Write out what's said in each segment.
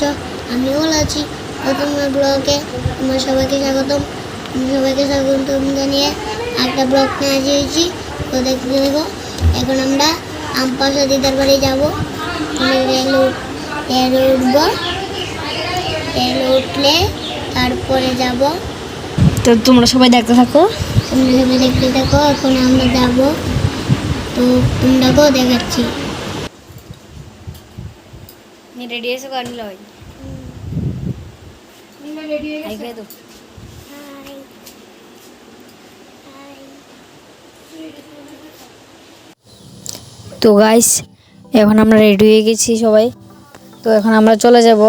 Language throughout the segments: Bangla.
আছো? আমিও ভালো আছি? প্রথমে ব্লগে তোমার সবাইকে স্বাগতম। আমি সবাইকে স্বাগতম জানিয়ে একটা ব্লগ নিয়ে হাজির হয়েছি। তো দেখতে দেখো এখন আমরা আমপাশা দিদার বাড়ি যাব। আমি রেল রেলে উঠবো। রেলে উঠলে তারপরে যাব। তো তোমরা সবাই দেখতে থাকো। তোমরা সবাই দেখতে দেখো এখন আমরা যাব। তো তোমরাকেও দেখাচ্ছি। এসে গান লয় আই খাই তো তো গাইস এখন আমরা রেডি হয়ে গেছি সবাই। তো এখন আমরা চলে যাব।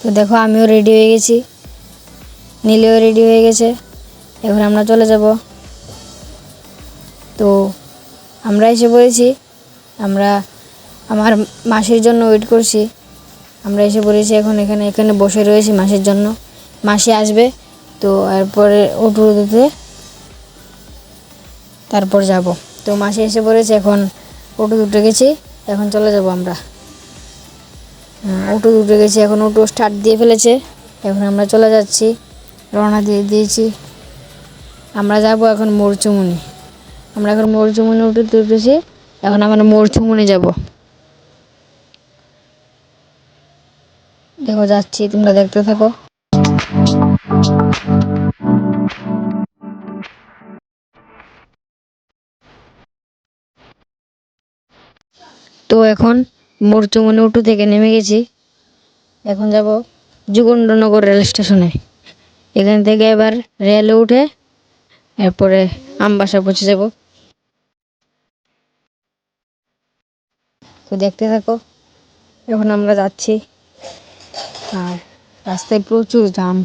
তো দেখো আমিও রেডি হয়ে গেছি। নীলেও রেডি হয়ে গেছে। এখন আমরা চলে যাব। তো আমরা এসে পড়েছি। আমরা আমার মাসির জন্য ওয়েট করছি। আমরা এসে পড়েছি এখন এখানে এখানে বসে রয়েছি মাসির জন্য। মাসি আসবে, তো এরপরে উঠু দিতে তারপর যাব। তো মাসি এসে পড়েছে এখন অটো উঠে গেছি, এখন চলে যাব আমরা। অটো উঠে গেছি, এখন অটো স্টার্ট দিয়ে ফেলেছে। এখন আমরা চলে যাচ্ছি, রওনা দিয়ে দিয়েছি। আমরা যাব এখন মরচুমুনি। আমরা এখন মরচুমুনি উঠে উঠেছি, এখন আমরা মরচুমুনি যাব। দেখো, যাচ্ছি, তোমরা দেখতে থাকো। তো এখন মরচুমনি উঠু থেকে নেমে গেছি। এখন যাব যুগন্ডনগর রেল স্টেশনে। এখান থেকে এবার রেলে উঠে এরপরে আমবাসা পৌঁছে যাব। তো দেখতে থাকো, এখন আমরা যাচ্ছি। আর রাস্তায় প্রচুর জাম।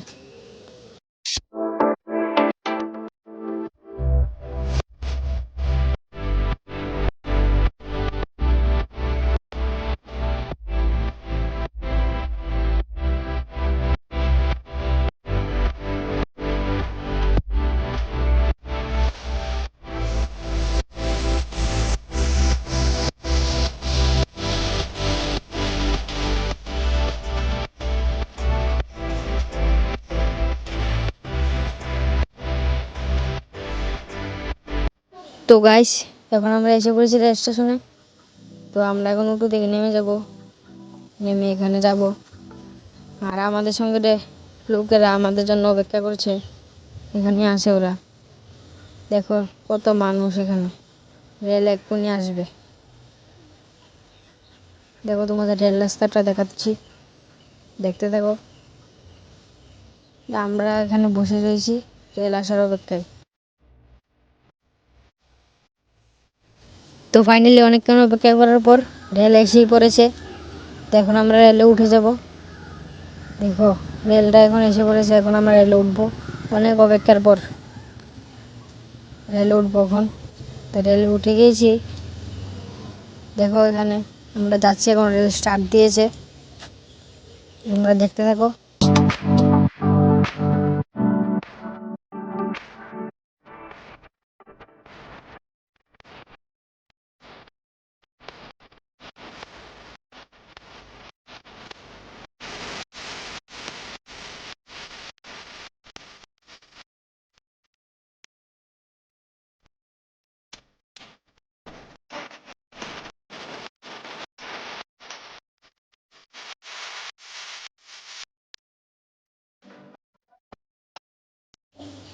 তো গাইস এখন আমরা এসে পড়েছি রেল স্টেশনে। তো আমরা এখন উঠো থেকে নেমে যাব। নেমে এখানে যাব। আর আমাদের সঙ্গে লোকেরা আমাদের জন্য অপেক্ষা করছে, এখানে আসে ওরা। দেখো, কত মানুষ এখানে। রেল এক্ষুনি আসবে। দেখো, তোমাদের রেল রাস্তাটা দেখাচ্ছি। দেখতে থাকো। আমরা এখানে বসে রয়েছি রেল আসার অপেক্ষায়। তো ফাইনালি অনেকক্ষণ অপেক্ষা করার পর রেল এসেই পড়েছে। তো এখন আমরা রেলে উঠে যাব। দেখো রেলটা এখন এসে পড়েছে, এখন আমরা রেলে উঠবো। অনেক অপেক্ষার পর রেলে উঠবো এখন। তো রেলে উঠে গিয়েছি। দেখো এখানে আমরা যাচ্ছি এখন রেল স্টার্ট দিয়েছে। তোমরা দেখতে থাকো।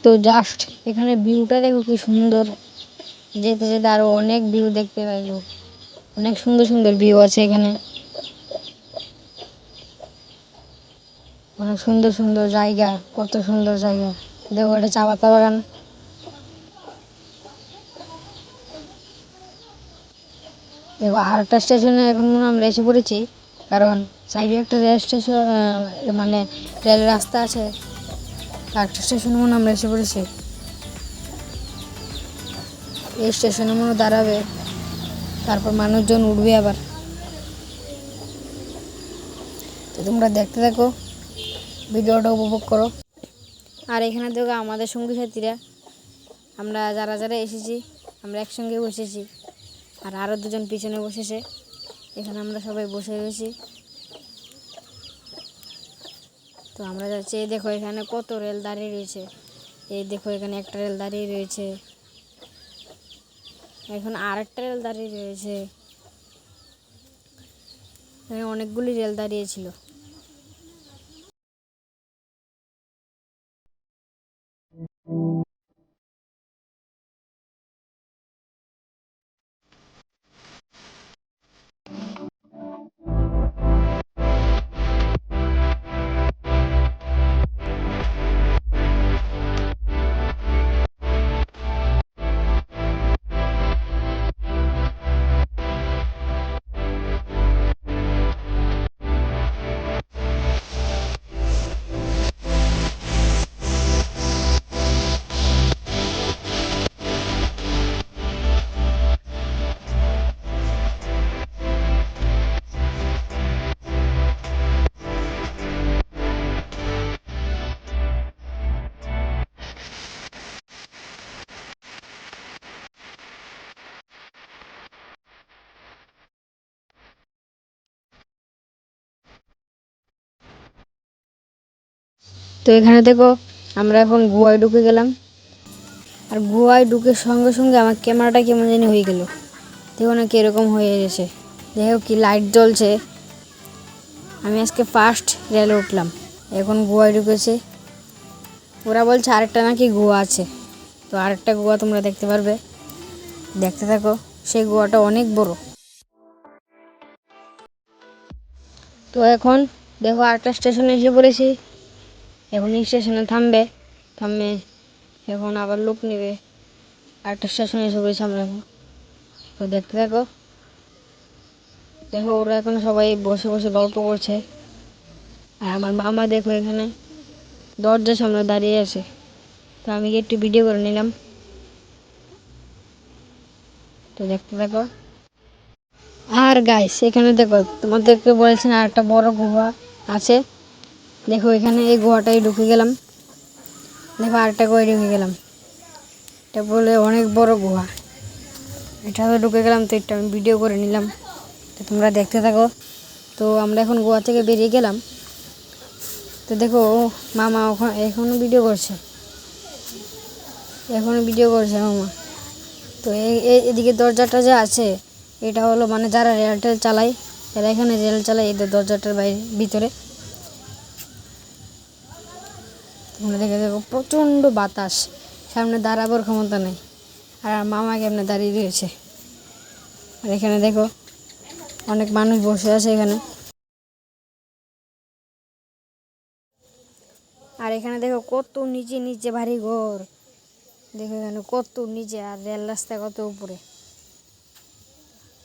তো জাস্ট এখানে ভিউটা দেখো কি সুন্দর। যেতে যেতে আরও অনেক ভিউ দেখতে পাইলো। অনেক সুন্দর সুন্দর ভিউ আছে এখানে। অনেক সুন্দর সুন্দর জায়গা, কত সুন্দর জায়গা। দেখো এটা চা পাতা বাগান। দেখো আর একটা স্টেশনে এখন আমরা এসে পড়েছি। কারণ সাইডে একটা রেল স্টেশন মানে রেল রাস্তা আছে। আরেকটা স্টেশনে মনে আমরা এসে পড়েছি। এই স্টেশনে মনে দাঁড়াবে। তারপর মানুষজন উঠবে আবার। তো তোমরা দেখতে থাকো, ভিডিওটা উপভোগ করো। আর এখানে দেখো আমাদের সঙ্গী সাথীরা। আমরা যারা যারা এসেছি, আমরা একসঙ্গে বসেছি। আর আরও দুজন পিছনে বসেছে। এখানে আমরা সবাই বসে রয়েছি তো আমরা যাচ্ছি, এই দেখো এখানে কত রেল দাঁড়িয়ে রয়েছে। এই দেখো এখানে একটা রেল দাঁড়িয়ে রয়েছে। এখন আরেকটা রেল দাঁড়িয়ে রয়েছে। অনেকগুলি রেল দাঁড়িয়েছিল তো এখানে দেখো, আমরা এখন গুহায় ঢুকে গেলাম। আর গুহায় ঢুকে সঙ্গে সঙ্গে আমার ক্যামেরাটা কেমন জানি হয়ে গেল। দেখো না কীরকম হয়ে গেছে। দেখো কি লাইট জ্বলছে। আমি আজকে ফার্স্ট রেলে উঠলাম। এখন গুহায় ঢুকেছে। ওরা বলছে আরেকটা নাকি গুহা আছে। তো আরেকটা গুহা তোমরা দেখতে পারবে। দেখতে থাকো, সেই গুহাটা অনেক বড়। তো এখন দেখো আরেকটা স্টেশনে এসে পড়েছি। এখন এই স্টেশনে থামবে থামবে এখন আবার লোক নেবে। আরেকটা স্টেশনে এসে পড়েছি আমরা এখন। তো দেখতে থাকো। দেখো, ওরা এখন সবাই বসে বসে গল্প করছে। আর আমার মামা দেখো এখানে দরজার সামনে দাঁড়িয়ে আছে। তো আমি একটু ভিডিও করে নিলাম। তো দেখতে থাকো। আর গাইস এখানে দেখো, তোমাদেরকে বলেছেন আর একটা বড় গুহা আছে। দেখো, এখানে এই গুহাটায় ঢুকে গেলাম। দেখো, আরেকটা গুহায় ঢুকে গেলাম। এটা বলে অনেক বড় গুহা। এটাতে ঢুকে গেলাম, তো এটা আমি ভিডিও করে নিলাম। তো তোমরা দেখতে থাকো। তো আমরা এখন গোয়া থেকে বেরিয়ে গেলাম। তো দেখো মামা ওখানে এখনও ভিডিও করছে। এখনও ভিডিও করছে মামা। তো এই এই- এদিকে দরজাটা যে আছে, এটা হলো মানে যারা রেলটেল চালায়, এরা এখানে রেল চালায়, এদের দরজাটার বাইরে, ভিতরে। তোমরা দেখে দেখো প্রচণ্ড বাতাস। সামনে দাঁড়াবার ক্ষমতা নেই। আর মামা কেমনে দাঁড়িয়ে রয়েছে? আর এখানে দেখো, অনেক মানুষ বসে আছে এখানে। আর এখানে দেখো কত নিচে নিচে ভারী ঘর। দেখো এখানে কত নিচে আর রেল রাস্তা কত উপরে।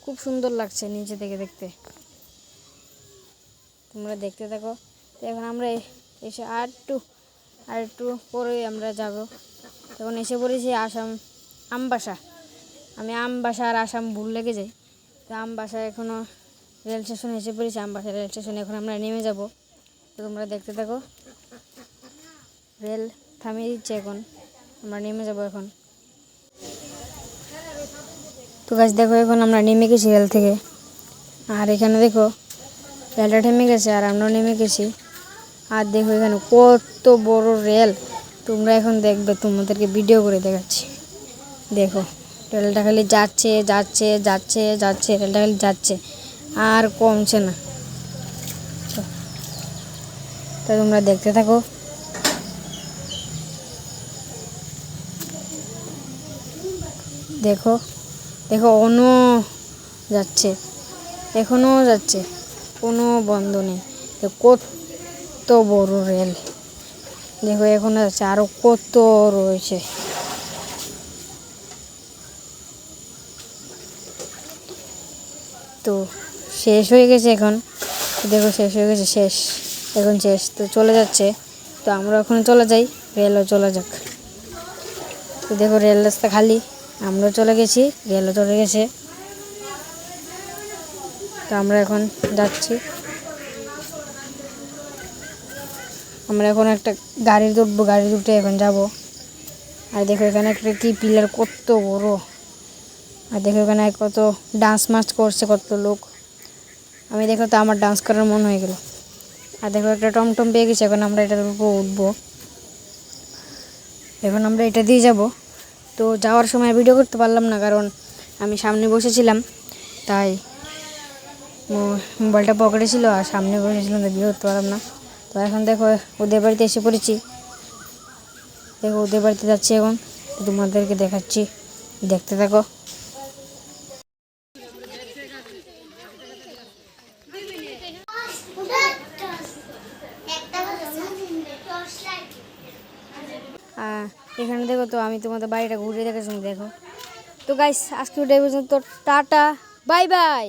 খুব সুন্দর লাগছে নিচে থেকে দেখতে। তোমরা দেখতে তো এখন আমরা এসে আর একটু আর একটু পরে আমরা যাব। তখন এসে পড়েছি আসাম আমবাসা আমি আমবাসা আর আসাম ভুল লেগে যাই তো আমবাসা এখনও রেল স্টেশনে এসে পড়েছি আমবাসা রেল স্টেশনে এখন আমরা নেমে যাব। তো তোমরা দেখতে থাকো। রেল থামিয়ে দিচ্ছে এখন। আমরা নেমে যাব এখন। তো গাছ দেখো এখন আমরা নেমে গেছি রেল থেকে। আর এখানে দেখো, রেলটা থেমে গেছে আর আমরাও নেমে গেছি। আর দেখো এখানে কত বড় রেল। তোমরা এখন দেখবে, তোমাদেরকে ভিডিও করে দেখাচ্ছি। দেখো, রেলটা খালি যাচ্ছে যাচ্ছে যাচ্ছে যাচ্ছে, রেলটা খালি যাচ্ছে। আর কমছে না। তো- তোমরা দেখতে থাকো। দেখো দেখো অন্য যাচ্ছে এখনও যাচ্ছে, কোনো বন্ধ নেই। তো কত বড় রেল। দেখো এখন যাচ্ছে আরও কত রয়েছে। তো শেষ হয়ে গেছে এখন। দেখো শেষ হয়ে গেছে, শেষ। এখন শেষ তো চলে যাচ্ছে। তো আমরা ওখানে চলে যাই, রেলও চলে যাক। তো দেখো রেল রাস্তা খালি, আমরাও চলে গেছি, রেলও চলে গেছে। তো আমরা এখন যাচ্ছি। আমরা এখন একটা গাড়ি উঠবো গাড়ি উঠে এখন যাব। আর দেখো এখানে একটা কি পিলার কত বড়। আর দেখো এখানে কত ডান্স মাস করছে কত লোক। আমি দেখো তো আমার ডান্স করার মন হয়ে গেল। আর দেখো একটা টমটম পেয়ে গেছে, এখন আমরা এটার উপর উঠবো। এখন আমরা এটা দিয়ে যাব। তো যাওয়ার সময় ভিডিও করতে পারলাম না, কারণ আমি সামনে বসেছিলাম। তাই মোবাইলটা পকেটে ছিল আর সামনে বসেছিলাম তাই ভিডিও করতে পারলাম না। তো এখন দেখো, ওদের বাড়িতে এসে পড়েছি। দেখো, ওদের বাড়িতে যাচ্ছি এখন। তোমাদেরকে দেখাচ্ছি। দেখতে থাকো। এখানে দেখো তো, আমি তোমাদের বাড়িটা ঘুরে সময় দেখো। তো গাইস আজকে ওটাই পর্যন্ত। Tata bye bye